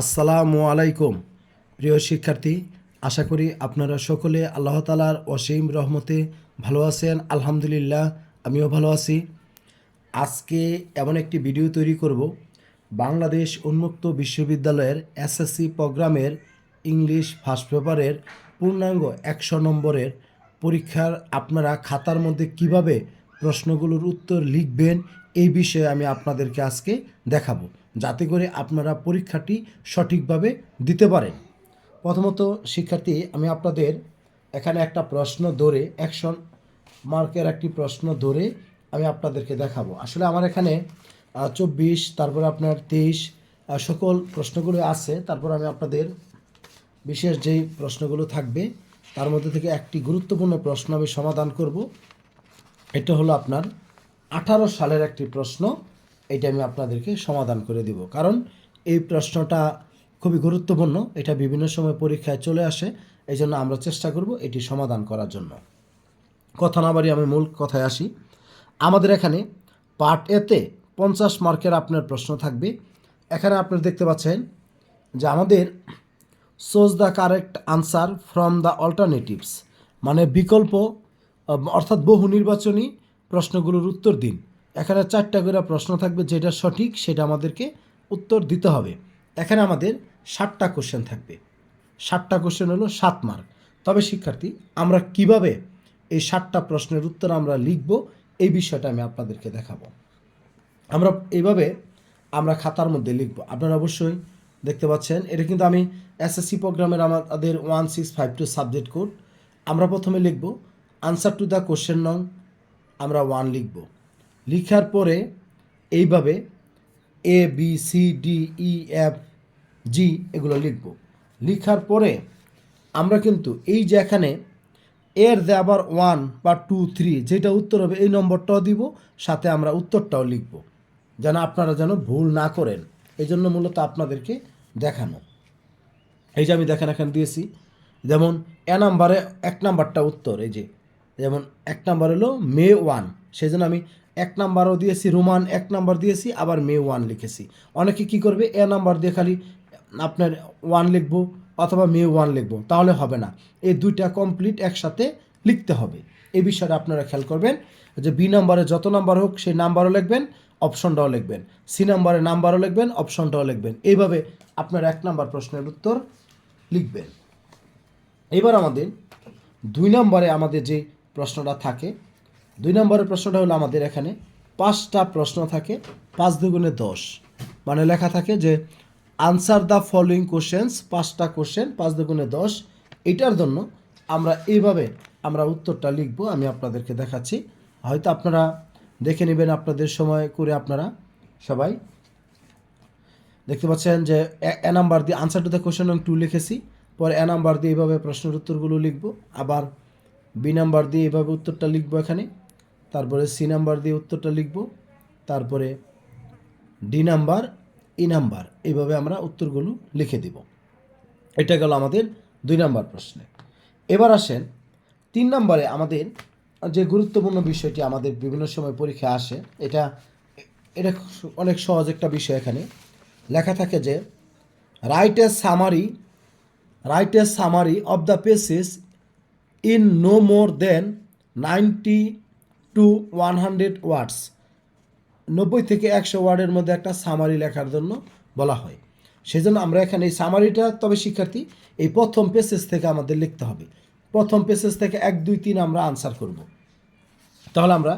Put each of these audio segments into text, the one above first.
আসসালামু আলাইকুম। প্রিয় শিক্ষার্থী, আশা করি আপনারা সকলে আল্লাহ তালার অসীম রহমতে ভালো আছেন। আলহামদুলিল্লাহ, আমিও ভালো আছি। আজকে এমন একটি ভিডিও তৈরি করব। বাংলাদেশ উন্মুক্ত বিশ্ববিদ্যালয়ের এসএসসি প্রোগ্রামের ইংলিশ ফার্স্ট পেপারের পূর্ণাঙ্গ একশো নম্বরের পরীক্ষার আপনারা খাতার মধ্যে কীভাবে প্রশ্নগুলোর উত্তর লিখবেন এই বিষয়ে আমি আপনাদেরকে আজকে দেখাবো। যাতে করে আপনারা পরীক্ষাটি সঠিকভাবে দিতে পারেন। প্রথমত, শিক্ষার্থী, আমি আপনাদের এখানে একটা প্রশ্ন ধরে অ্যাকশন মার্কের একটি প্রশ্ন ধরে আমি আপনাদেরকে দেখাবো। আসলে আমার এখানে চব্বিশ, তারপরে আপনার তেইশ সকল প্রশ্নগুলো আছে। তারপর আমি আপনাদের বিশেষ যেই প্রশ্নগুলো থাকবে, তার মধ্যে থেকে একটি গুরুত্বপূর্ণ প্রশ্ন আমি সমাধান করব। এটা হলো আপনার আঠারো সালের একটি প্রশ্ন এটা আমি আপনাদেরকে সমাধান করে দিব। কারণ এই প্রশ্নটা খুবই গুরুত্বপূর্ণ, এটা বিভিন্ন সময় পরীক্ষায় চলে আসে এই জন্য আমরা চেষ্টা করব এটি সমাধান করার জন্য। কথা না বাড়ি আমি মূল কথায় আসি। আমাদের এখানে পার্ট এতে পঞ্চাশ মার্কের আপনার প্রশ্ন থাকবে। এখানে আপনারা দেখতে পাচ্ছেন যে আমাদের choose the correct answer from the alternatives মানে বিকল্প, অর্থাৎ বহু নির্বাচনী প্রশ্নগুলোর উত্তর দিন। এখানে চারটা করে প্রশ্ন থাকবে, যেটা সঠিক সেটা আমাদেরকে উত্তর দিতে হবে। এখানে আমাদের ষাটটা কোশ্চেন থাকবে। ষাটটা কোশ্চেন হলো সাত মার্ক তবে শিক্ষার্থী, আমরা কীভাবে এই ষাটটা প্রশ্নের উত্তর আমরা লিখব, এই বিষয়টা আমি আপনাদেরকে দেখাবো। আমরা এইভাবে আমরা খাতার মধ্যে লিখব। আপনারা অবশ্যই দেখতে পাচ্ছেন, এটা কিন্তু আমি এসএসসি প্রোগ্রামের আমাদের one six five two subject code আমরা প্রথমে লিখব আনসার টু দ্য কোশ্চেন নং আমরা ওয়ান লিখব। লিখার পরে এইভাবে A B C D E F G এগুলো লিখব। লিখার পরে আমরা কিন্তু এই যে এখানে এর যে আবার ওয়ান বা টু থ্রি যেটা উত্তর হবে এই নম্বরটাও দিব, সাথে আমরা উত্তরটাও লিখব। যেন আপনারা যেন ভুল না করেন। এই জন্য মূলত আপনাদেরকে দেখানো। এই যে আমি দেখেন এখানে দিয়েছি। যেমন, এ নাম্বারে এক নাম্বারটা উত্তর, এই যে যেমন এক নাম্বার হলো মে ওয়ান। সেই জন্য আমি এক নাম্বারও দিয়েছি রোমান, এক নাম্বার দিয়েছি, আবার মে ওয়ান লিখেছি। অনেকে কি করবে, এ নাম্বার দিয়ে খালি আপনার ওয়ান লিখব অথবা মে ওয়ান লিখব, তাহলে হবে না। এই দুইটা কমপ্লিট একসাথে লিখতে হবে। এই বিষয়টা আপনারা খেয়াল করবেন যে বি নাম্বারে যত নাম্বার হোক, সেই নাম্বারও লিখবেন, অপশনটাও লিখবেন। সি নাম্বারে নাম্বারও লিখবেন, অপশনটাও লিখবেন। এইভাবে আপনার এক নাম্বার প্রশ্নের উত্তর লিখবেন। এবার আমাদের দুই নম্বরে আমাদের যে প্রশ্নটা থাকে। দুই নম্বরের প্রশ্নটা হলো আমাদের এখানে, পাঁচটা প্রশ্ন থাকে, পাঁচ দুগুণে দশ। মানে লেখা থাকে যে আনসার দ্য ফলোয়িং কোশ্চেন্স পাঁচটা কোশ্চেন পাঁচ দুগুণে দশ। এটার জন্য আমরা এইভাবে আমরা উত্তরটা লিখব, আমি আপনাদেরকে দেখাচ্ছি। হয়তো আপনারা দেখে নেবেন আপনাদের সময় করে আপনারা সবাই। দেখতে পাচ্ছেন যে, এ- নাম্বার দিয়ে answer to the question two লিখেছি। পরে এ নাম্বার দিয়ে এইভাবে প্রশ্নের উত্তরগুলো লিখব। আবার বি নাম্বার দিয়ে এভাবে উত্তরটা লিখব এখানে, তারপরে সি নাম্বার দিয়ে উত্তরটা লিখব, তারপরে ডি নাম্বার ই নাম্বার এইভাবে আমরা উত্তরগুলো লিখে দিব। এটা গেল আমাদের দুই নাম্বার প্রশ্নে। এবার আসেন, তিন নম্বরে আমাদের যে গুরুত্বপূর্ণ বিষয়টি আমাদের বিভিন্ন সময় পরীক্ষা আসে, এটা এটা অনেক সহজ একটা বিষয় এখানে। লেখা থাকে যে write a summary write a summary of the passage in no more than ninety to one hundred words. নব্বই থেকে একশো ওয়ার্ডের মধ্যে একটা সামারি লেখার জন্য বলা হয়। সেই জন্য আমরা এখানে এই সামারিটা, তবে শিক্ষার্থী, এই প্রথম পেসেজ থেকে আমাদের লিখতে হবে। প্রথম পেসেজ থেকে এক, দুই, তিন আমরা আনসার করব। তাহলে আমরা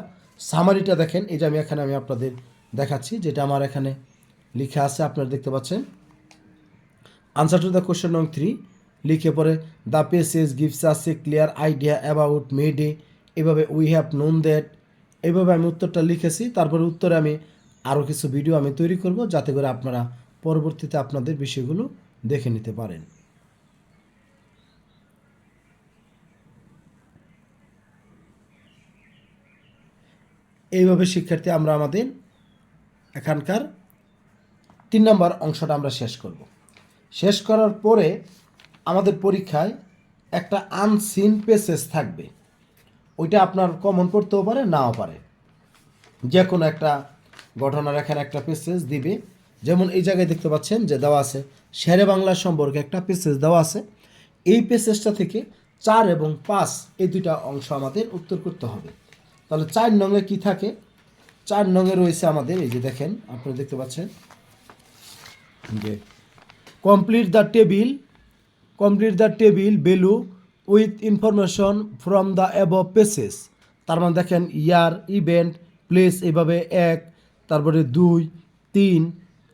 সামারিটা দেখেন যে আমি এখানে আমি আপনাদের দেখাচ্ছি, যেটা আমার এখানে লিখে আছে, আপনারা দেখতে পাচ্ছেন। আনসার টু দ্য কোশ্চেন নং থ্রি লিখে পরে the passage gives us a clear idea about May Day এভাবে উই হ্যাভ নোন দ্যাট এভাবে আমি উত্তরটা লিখেছি, তারপরে উত্তরে আমি আরও কিছু ভিডিও আমি তৈরি করব, যাতে করে আপনারা পরবর্তীতে আপনাদের বিষয়গুলো দেখে নিতে পারেন। এইভাবে শিক্ষার্থী, আমরা আমাদের এখানকার তিন নম্বর অংশটা আমরা শেষ করব। শেষ করার পরে আমাদের পরীক্ষায় একটা আনসিন পেসেস থাকবে। ওইটা আপনার কমন পড়তেও পারে, নাও পারে। যে কোনো একটা ঘটনার এখানে একটা পেসেজ দিবে। যেমন এই জায়গায় দেখতে পাচ্ছেন যে দেওয়া আছে, শেরে বাংলা সম্পর্কে একটা পেসেজ দেওয়া আছে। এই পেসেজটা থেকে চার এবং পাঁচ, এই দুইটা অংশ আমাদের উত্তর করতে হবে। তাহলে চার নঙে কি থাকে? চার নঙে রয়েছে আমাদের, এই যে দেখেন, আপনারা দেখতে পাচ্ছেন যে complete the table complete the table below with information from the above passage. তার মানে দেখেন, ইয়ার, ইভেন্ট, প্লেস এভাবে এক, তারপরে দুই, তিন,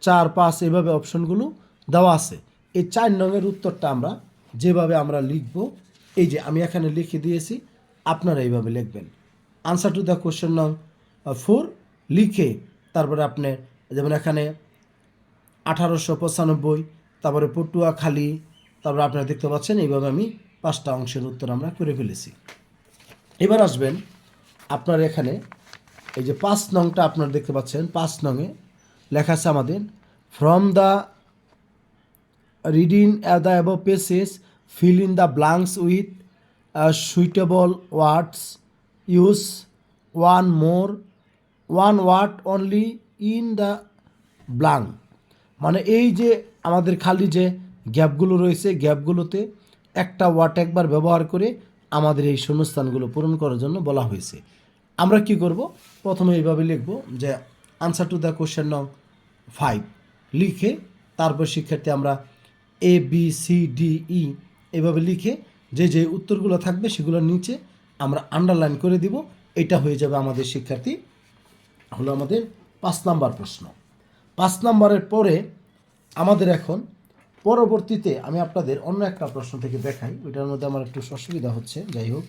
চার, পাঁচ এভাবে অপশনগুলো দেওয়া আছে। এই চার নঙের উত্তরটা আমরা যেভাবে আমরা লিখব, এই যে আমি এখানে লিখে দিয়েছি, আপনারা এইভাবে লিখবেন। আনসার টু দ্য কোশ্চেন নং ফোর লিখে তারপরে আপনি, যেমন এখানে আঠারোশো পঁচানব্বই, তারপরে পটুয়াখালী তারপরে আপনারা দেখতে পাচ্ছেন এইভাবে আমি পাঁচটা অংশের উত্তর আমরা করে ফেলেছি। এবার আসবেন আপনার এখানে এই যে পাঁচ নংটা আপনারা দেখতে পাচ্ছেন, পাঁচ নংয়ে লেখা আছে আমাদের from the reading the above passage fill in the blanks with suitable words use one more one word only in the blank মানে এই যে আমাদের খালি যে গ্যাপগুলো রয়েছে, গ্যাপগুলোতে একটা ওয়ার্ড একবার ব্যবহার করে আমাদের এই শূন্যস্থানগুলো পূরণ করার জন্য বলা হয়েছে। আমরা কি করব? প্রথমে এইভাবে লিখব যে আনসার টু দ্য কোশ্চেন নং ফাইভ লিখে তারপর শিক্ষার্থী আমরা A B C D E এভাবে লিখে যে যে উত্তরগুলো থাকবে সেগুলোর নিচে আমরা আন্ডারলাইন করে দিব। এটা হয়ে যাবে আমাদের শিক্ষার্থী হলো আমাদের পাঁচ নাম্বার প্রশ্ন। পাঁচ নাম্বারের পরে আমাদের এখন পরবর্তীতে আমি আপনাদের অন্য একটা প্রশ্ন থেকে দেখাই, ওইটার মধ্যে আমার একটু অসুবিধা হচ্ছে, যাই হোক।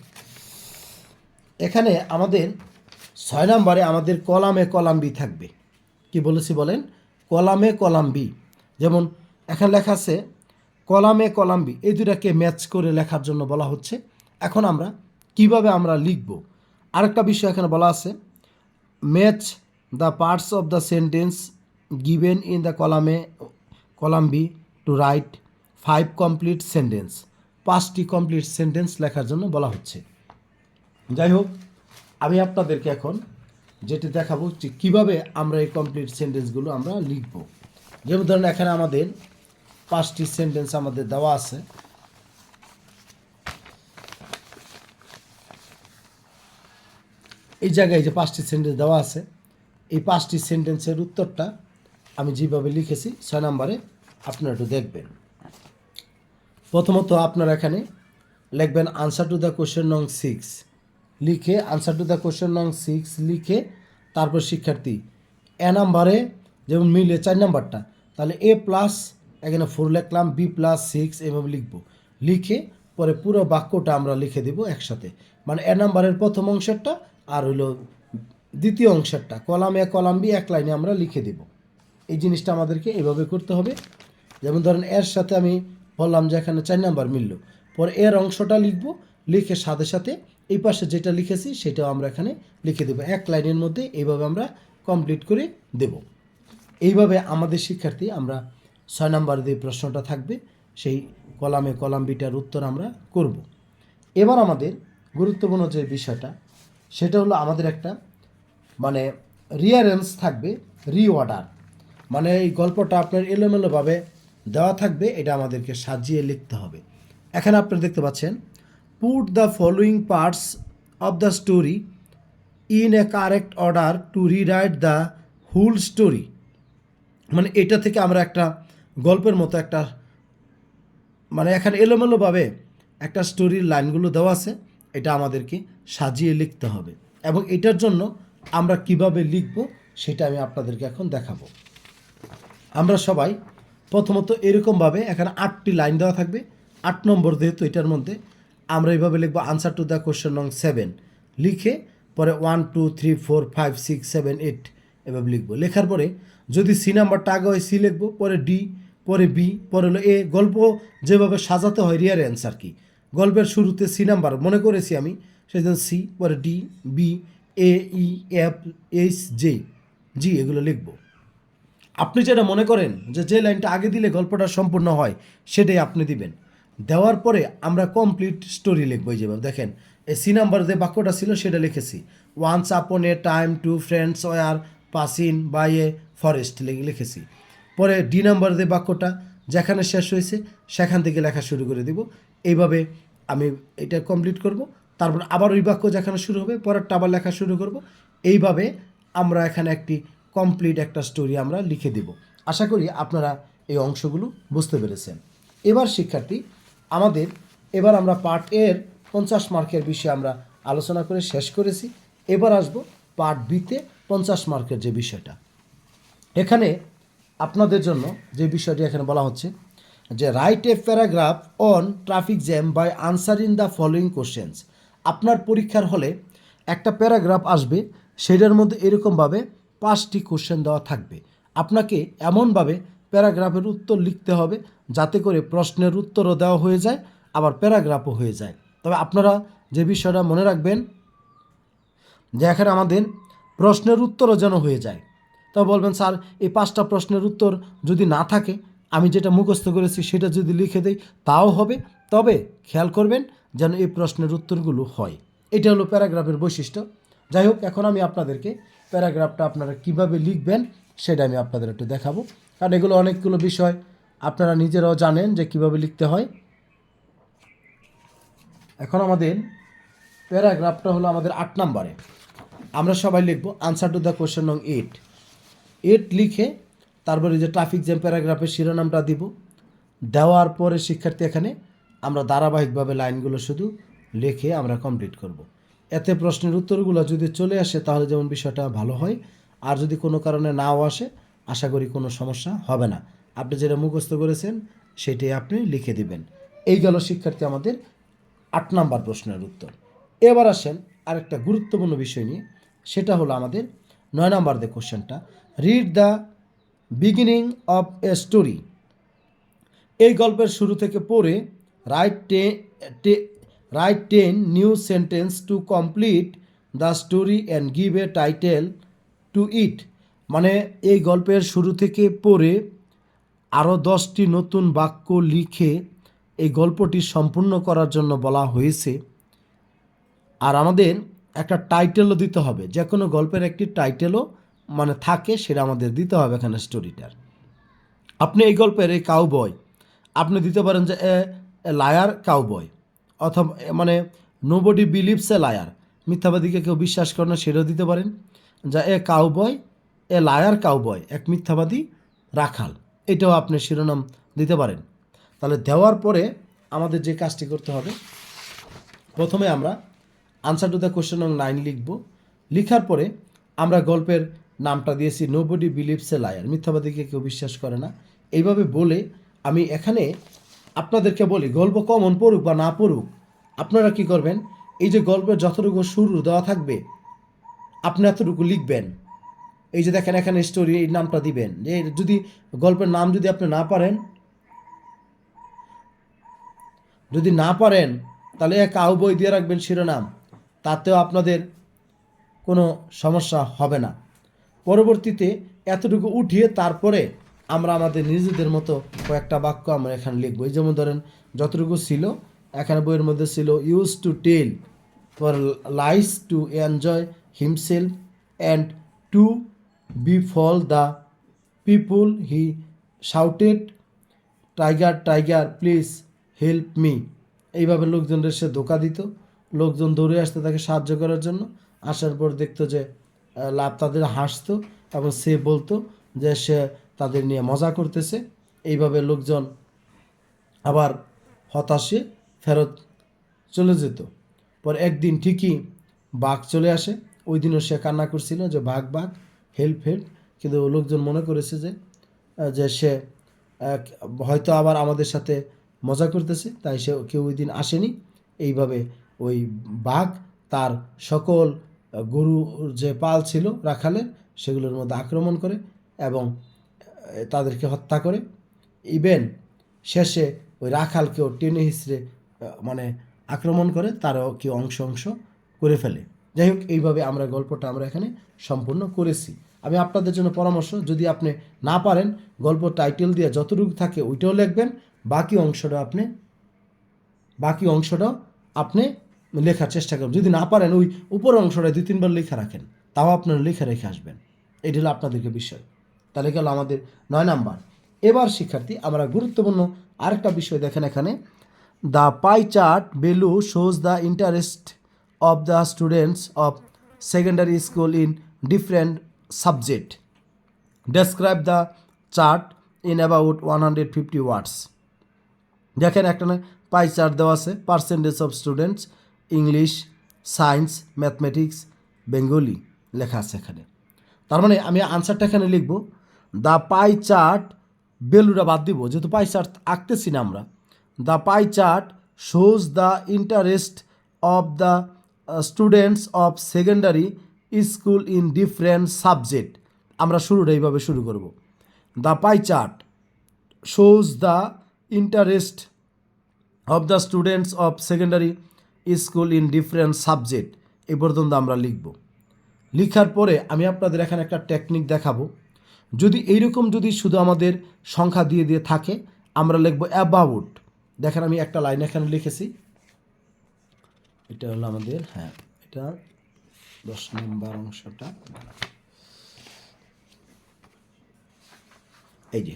এখানে আমাদের ছয় নম্বরে আমাদের কলামে কলাম বি থাকবে। কি বলেছি বলেন? কলামে কলাম বি। যেমন এখানে লেখা আছে, কলামে কলাম বি। এই দুটাকে ম্যাচ করে লেখার জন্য বলা হচ্ছে। এখন আমরা কীভাবে আমরা লিখব? আরেকটা বিষয় এখানে বলা আছে, match the parts of the sentence given in the কলামে, column B. To write five complete sentence পাঁচটি কমপ্লিট সেন্টেন্স লেখার জন্য বলা হচ্ছে। যাই হোক আমি আপনাদেরকে এখন যেটি দেখাবো যে কীভাবে আমরা এই কমপ্লিট সেন্টেন্সগুলো আমরা লিখব। যেমন ধরুন, এখানে আমাদের পাঁচটি সেন্টেন্স আমাদের দেওয়া আছে। এই জায়গায় যে পাঁচটি সেন্টেন্স দেওয়া আছে, এই পাঁচটি সেন্টেন্সের উত্তরটা আমি যেভাবে লিখেছি, ছয় নম্বরে আপনারা একটু দেখবেন। প্রথমত আপনারা এখানে লিখবেন আনসার টু দ্য কোশ্চেন নং সিক্স লিখে আনসার টু দ্য কোশ্চেন নং সিক্স লিখে তারপর শিক্ষার্থী এ নাম্বারে যেমন মিলে চার নাম্বারটা, তাহলে এ প্লাস এখানে ফোর লিখলাম, বি প্লাস সিক্স এভাবে লিখব। লিখে পরে পুরো বাক্যটা আমরা লিখে দেব একসাথে। মানে এ নাম্বারের প্রথম অংশেরটা আর হলো দ্বিতীয় অংশেরটা। কলাম এ, কলাম বি, এক লাইনে আমরা লিখে দেব। এই জিনিসটা আমাদেরকে এভাবে করতে হবে। যেমন ধরেন এর সাথে আমি বললাম যে এখানে চার নাম্বার মিলল। পরে এর অংশটা লিখব, লিখে সাথে সাথে এই পাশে যেটা লিখেছি সেটাও আমরা এখানে লিখে দেবো। এক লাইনের মধ্যে এইভাবে আমরা কমপ্লিট করে দেব। এইভাবে আমাদের শিক্ষার্থী আমরা ছয় নাম্বার যে প্রশ্নটা থাকবে, সেই কলামে কলাম বিটার উত্তর আমরা করব। এবার আমাদের গুরুত্বপূর্ণ যে বিষয়টা, সেটা হলো আমাদের একটা মানে রিয়ারেন্স থাকবে রিওয়ার্ডার মানে এই গল্পটা আপনার এলোমেলোভাবে দেওয়া থাকবে, এটা আমাদেরকে সাজিয়ে লিখতে হবে। এখানে আপনারা দেখতে পাচ্ছেন put the following parts of the story in a correct order to rewrite the whole story মানে এটা থেকে আমরা একটা গল্পের মতো একটা মানে এখানে এলোমেলোভাবে একটা স্টোরির লাইনগুলো দেওয়া আছে, এটা আমাদেরকে সাজিয়ে লিখতে হবে। এবং এটার জন্য আমরা কীভাবে লিখব, সেটা আমি আপনাদেরকে এখন দেখাবো। আমরা সবাই প্রথমত এরকমভাবে এখানে আটটি লাইন দেওয়া থাকবে। আট নম্বর যেহেতু এটার মধ্যে, আমরা এইভাবে লিখব আনসার টু দ্য কোশ্চেন নং সেভেন লিখে পরে one two three four five six seven eight এভাবে লিখব। লেখার পরে যদি সি নাম্বারটা আগে হয় সি লিখব, পরে ডি পরে বি পরে হলো এ গল্প যেভাবে সাজাতে হয় রিয়ার অ্যান্সার কি? গল্পের শুরুতে সি নাম্বার, মনে করেছি আমি সেই জন্য সি পরে D B A E F H J G এগুলো লিখব। আপনি যেটা মনে করেন যে যে লাইনটা আগে দিলে গল্পটা সম্পূর্ণ হয়, সেটাই আপনি দিবেন। দেওয়ার পরে আমরা কমপ্লিট স্টোরি লিখব যেভাবে দেখেন, এই সি নাম্বার যে বাক্যটা ছিল সেটা লিখেছি। Once upon a time two friends were passing by a forest লিখেছি। পরে ডি নাম্বার যে বাক্যটা যেখানে শেষ হয়েছে, সেখান থেকে লেখা শুরু করে দিব। এইভাবে আমি এটা কমপ্লিট করব। তারপর আবার ওই বাক্য যেখানে শুরু হবে, পরেরটা আবার লেখা শুরু করব। এইভাবে আমরা এখানে একটি কমপ্লিট একটা স্টোরি আমরা লিখে দেব। আশা করি আপনারা এই অংশগুলো বুঝতে পেরেছেন। এবার শিক্ষার্থী, আমাদের এবার আমরা পার্ট এর পঞ্চাশ মার্কের বিষয়ে আমরা আলোচনা করে শেষ করেছি। এবার আসব পার্ট বিতে পঞ্চাশ মার্কের যে বিষয়টা। এখানে আপনাদের জন্য যে বিষয়টি এখানে বলা হচ্ছে যে write a paragraph on traffic jam by answer in the following questions আপনার পরীক্ষার হলে একটা প্যারাগ্রাফ আসবে, সেটার মধ্যে এরকমভাবে পাঁচটি কোশ্চেন দেওয়া থাকবে। আপনাকে এমনভাবে প্যারাগ্রাফের উত্তর লিখতে হবে যাতে করে প্রশ্নের উত্তরও দেওয়া হয়ে যায়, আবার প্যারাগ্রাফও হয়ে যায়। তবে আপনারা যে বিষয়টা মনে রাখবেন যে এখানে আমাদের প্রশ্নের উত্তরও যেন হয়ে যায়। তবে বলবেন, স্যার, এই পাঁচটা প্রশ্নের উত্তর যদি না থাকে, আমি যেটা মুখস্থ করেছি সেটা যদি লিখে দেই, তাও হবে। তবে খেয়াল করবেন যেন এই প্রশ্নের উত্তরগুলো হয়। এটা হলো প্যারাগ্রাফের বৈশিষ্ট্য। যাই হোক, এখন আমি আপনাদেরকে প্যারাগ্রাফটা আপনারা কীভাবে লিখবেন সেটা আমি আপনাদের একটু দেখাবো। কারণ এগুলো অনেকগুলো বিষয়, আপনারা নিজেরাও জানেন যে কীভাবে লিখতে হয়। এখন আমাদের প্যারাগ্রাফটা হলো আমাদের আট নম্বরে। আমরা সবাই লিখব আনসার টু দ্য কোশ্চেন নং এইট। এইট লিখে তারপরে যে ট্রাফিক জ্যাম প্যারাগ্রাফের শিরোনামটা দিব। দেওয়ার পরে শিক্ষার্থী এখানে আমরা ধারাবাহিকভাবে লাইনগুলো শুধু লিখে আমরা কমপ্লিট করব। এতে প্রশ্নের উত্তরগুলো যদি চলে আসে, তাহলে যেমন বিষয়টা ভালো হয়। আর যদি কোনো কারণে নাও আসে, আশা করি কোনো সমস্যা হবে না। আপনি যেটা মুখস্থ করেছেন, সেটাই আপনি লিখে দিবেন। এই গেল শিক্ষার্থী আমাদের আট নাম্বার প্রশ্নের উত্তর। এবার আসেন আরেকটা গুরুত্বপূর্ণ বিষয় নিয়ে। সেটা হলো আমাদের নয় নাম্বার দে কোশ্চেনটা। Read the beginning of a story এই গল্পের শুরু থেকে পড়ে write ten write ten new sentence to complete the story and give a title to it মানে এই গল্পের শুরু থেকে পড়ে আরও দশটি নতুন বাক্য লিখে এই গল্পটি সম্পূর্ণ করার জন্য বলা হয়েছে। আর আমাদের একটা টাইটেলও দিতে হবে। যে কোনো গল্পের একটি টাইটেলও মানে থাকে, সেটা আমাদের দিতে হবে এখানে স্টোরিটার আপনি এই গল্পের এই কাউবয় আপনি দিতে পারেন যে, এ লায়ার কাউবয় অথবা মানে নোবডি বিলিভস এ লায়ার মিথ্যাবাদীকে কেউ বিশ্বাস করে না, সেটাও দিতে পারেন। যা a cowboy a liar cowboy এক মিথ্যাবাদী রাখাল, এটাও আপনি শিরোনাম দিতে পারেন। তাহলে দেওয়ার পরে আমাদের যে কাজটি করতে হবে, প্রথমে আমরা আনসার টু দ্য কোশ্চেন নং নাইন লিখব। লিখার পরে আমরা গল্পের নামটা দিয়েছি নোবডি বিলিভস এ লায়ার মিথ্যাবাদীকে কেউ বিশ্বাস করে না। এইভাবে বলে আমি এখানে আপনাদেরকে বলি, গল্প কমন পড়ুক বা না পড়ুক, আপনারা কি করবেন? এই যে গল্পের যতটুকু শুরু দেওয়া থাকবে, আপনি এতটুকু লিখবেন। এই যে দেখেন, এখানে স্টোরি এই নামটা দিবেন। যে যদি গল্পের নাম যদি আপনি না পারেন, যদি না পারেন, তাহলে এক আউ বই দিয়ে রাখবেন শিরোনাম। তাতেও আপনাদের কোনো সমস্যা হবে না। পরবর্তীতে এতটুকু উঠিয়ে তারপরে আমরা আমাদের নিজেদের মতো কয়েকটা বাক্য আমরা এখানে লিখব। এই যেমন ধরেন, যতটুকু ছিল, এখানে বইয়ের মধ্যে ছিল use to tell for lies to enjoy himself and to befool the people he shouted tiger tiger please help me এইভাবে লোকজনের সে ধোকা দিত। লোকজন দৌড়ে আসতে তাকে সাহায্য করার জন্য। আসার পর দেখতো যে লাভ তাদের হাসতো এবং সে বলতো যে, সে তাদের নিয়ে মজা করতেছে। এইভাবে লোকজন আবার হতাশে ফেরত চলে যেত। পর একদিন ঠিকই বাঘ চলে আসে। ওই দিনও সে কান্না করছিল যে, বাঘ বাঘ হেল্প হেল্প কিন্তু লোকজন মনে করেছে যে যে সে হয়তো আবার আমাদের সাথে মজা করতেছে। তাই সে কেউ ওই দিন আসেনি। এইভাবে ওই বাঘ তার সকল গরু যে পাল ছিল রাখালের সেগুলোর মধ্যে আক্রমণ করে এবং তাদেরকে হত্যা করে। ইভেন শেষে ওই রাখালকেও টেনে হিসড়ে মানে আক্রমণ করে, তারও কি অংশ অংশ করে ফেলে। যাই হোক, এইভাবে আমরা গল্পটা আমরা এখানে সম্পূর্ণ করেছি। আমি আপনাদের জন্য পরামর্শ, যদি আপনি না পারেন, গল্প টাইটেল দিয়ে যতটুকু থাকে ওইটাও লিখবেন, বাকি অংশটা আপনি, বাকি অংশটাও আপনি লেখার চেষ্টা করবেন। যদি না পারেন, ওই উপর অংশটা দুই, তিনবার লেখা রাখেন, তাও আপনারা লেখা রেখে আসবেন। এটি হলো আপনাদেরকে বিষয়। তাহলে গেল আমাদের নয় নাম্বার। এবার শিক্ষার্থী, আমরা গুরুত্বপূর্ণ আরেকটা বিষয় দেখেন এখানে। The pie chart below shows the interest of the students of secondary school in different subject describe the chart in about one hundred fifty words দেখেন একটা পাই চার্ট দেওয়া আছে percentage of students English science mathematics Bengali লেখা আছে এখানে। তার মানে আমি আনসারটা এখানে লিখব। দ্য পাই চার্ট বেলুটা বাদ দিব, যেহেতু পাই চার্ট আঁকতেছি না আমরা। The pie chart shows the interest of the students of secondary school in different subject আমরা শুরুটা এইভাবে শুরু করব। The pie chart shows the interest of the students of secondary school in different subject এই পর্যন্ত আমরা লিখব। লিখার পরে আমি আপনাদের এখানে একটা টেকনিক দেখাবো। যদি এইরকম যদি শুধু আমাদের সংখ্যা দিয়ে দিয়ে থাকে, আমরা লিখব অ্যাবাউট দেখেন আমি একটা লাইন এখানে লিখেছি। এটা হলো আমাদের হ্যাঁ এটা দশ নম্বর অংশটা। এই যে।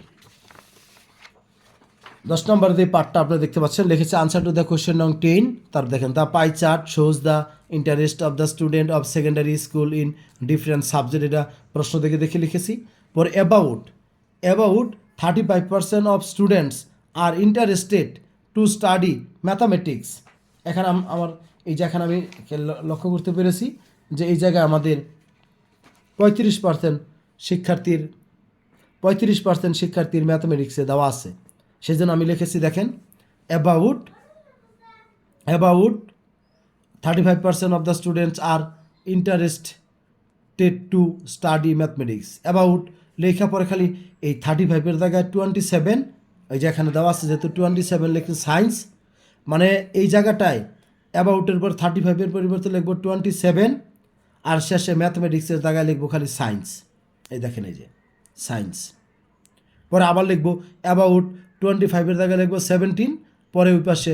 দশ নম্বর যে পার্টটা আপনারা দেখতে পাচ্ছেন, লিখেছে আনসার টু দ্য কোয়েশ্চেন নং টেন তার দেখেন the pie chart shows the interest of the student of secondary school in different subject এটা প্রশ্ন দেখে দেখে লিখেছি। পরে about about thirty five percent of students are interested to study mathematics এখানে আমার, এই যে আমি লক্ষ্য করতে পেরেছি যে এই জায়গায় আমাদের পঁয়ত্রিশ পার্সেন্ট শিক্ষার্থীর, পঁয়ত্রিশ পার্সেন্ট শিক্ষার্থীর ম্যাথমেটিক্সে দেওয়া আছে। সেজন্য আমি লিখেছি, দেখেন about about thirty five percent of the students are interested to study mathematics about লেখা পরে খালি এই থার্টি ফাইভের জায়গায় টোয়েন্টি সেভেন ওই যে এখানে দেওয়া আছে যেহেতু টোয়েন্টি সেভেন লেখেন সায়েন্স মানে এই জায়গাটায় অ্যাবাউটের পর থার্টি ফাইভের পরিবর্তে লিখব টোয়েন্টি সেভেন আর শেষে ম্যাথমেটিক্সের জায়গায় লিখব খালি সায়েন্স এই দেখেন এই যে সায়েন্স পরে আবার লিখব অ্যাবাউট টোয়েন্টি ফাইভের জায়গায় লিখব সেভেন্টিন পরে ওই পাশে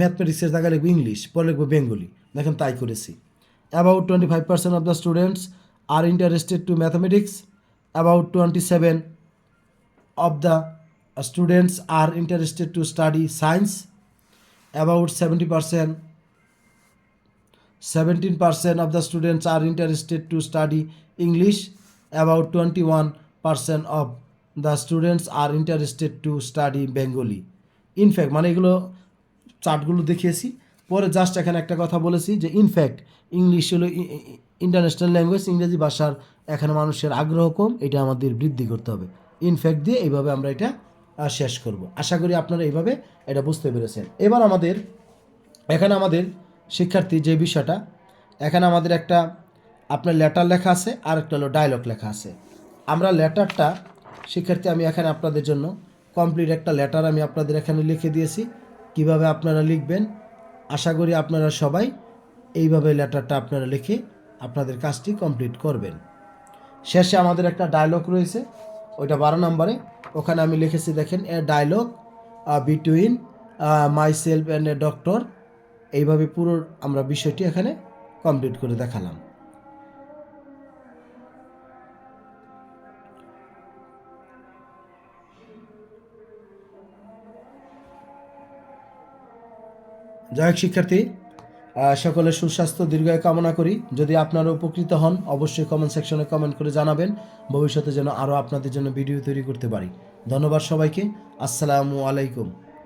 ম্যাথমেটিক্সের জায়গায় লিখব ইংলিশ পরে লিখব বেঙ্গলি দেখেন তাই করেছি। About twenty five percent of the students are interested to mathematics twenty seven of the students are interested to study science about 70 percent 17 percent of the students are interested to study english about 21 percent of the students are interested to study bengali in fact মানে এগুলো চার্টগুলো দেখিয়েছি পরে just এখানে একটা কথা বলেছি যে in fact English হলো ইন্টারন্যাশনাল ল্যাঙ্গুয়েজ ইংরেজি ভাষার এখানে মানুষের আগ্রহ কম, এটা আমাদের বৃদ্ধি করতে হবে। ইনফ্যাক্ট দিয়ে এইভাবে আমরা এটা শেষ করব। আশা করি আপনারা এইভাবে এটা বুঝতে পেরেছেন। এবার আমাদের, এখানে আমাদের শিক্ষার্থী যে বিষয়টা, এখানে আমাদের একটা, আপনার লেটার লেখা আছে আর একটা হলো ডায়লগ লেখা আছে। আমরা লেটারটা শিক্ষার্থী, আমি এখানে আপনাদের জন্য কমপ্লিট একটা লেটার আমি আপনাদের এখানে লিখে দিয়েছি। কীভাবে আপনারা লিখবেন? আশা করি আপনারা সবাই এইভাবে লেটারটা আপনারা লিখে আপনাদের কাজটি কমপ্লিট করবেন। শেষে আমাদের একটা ডায়লগ রয়েছে, ওইটা বারো নম্বরে। ওখানে আমি লিখেছি, দেখেন a dialogue between myself and a doctor এইভাবে পুরো আমরা বিষয়টি এখানে কমপ্লিট করে দেখালাম। যাই হোক, শিক্ষার্থী সকলের সুস্বাস্থ্য, দীর্ঘায় কামনা করি। যদি আপনারা উপকৃত হন, অবশ্যই কমেন্ট সেকশনে কমেন্ট করে জানাবেন। ভবিষ্যতে যেন আরও আপনাদের জন্য ভিডিও তৈরি করতে পারি। ধন্যবাদ সবাইকে। আসসালামু আলাইকুম।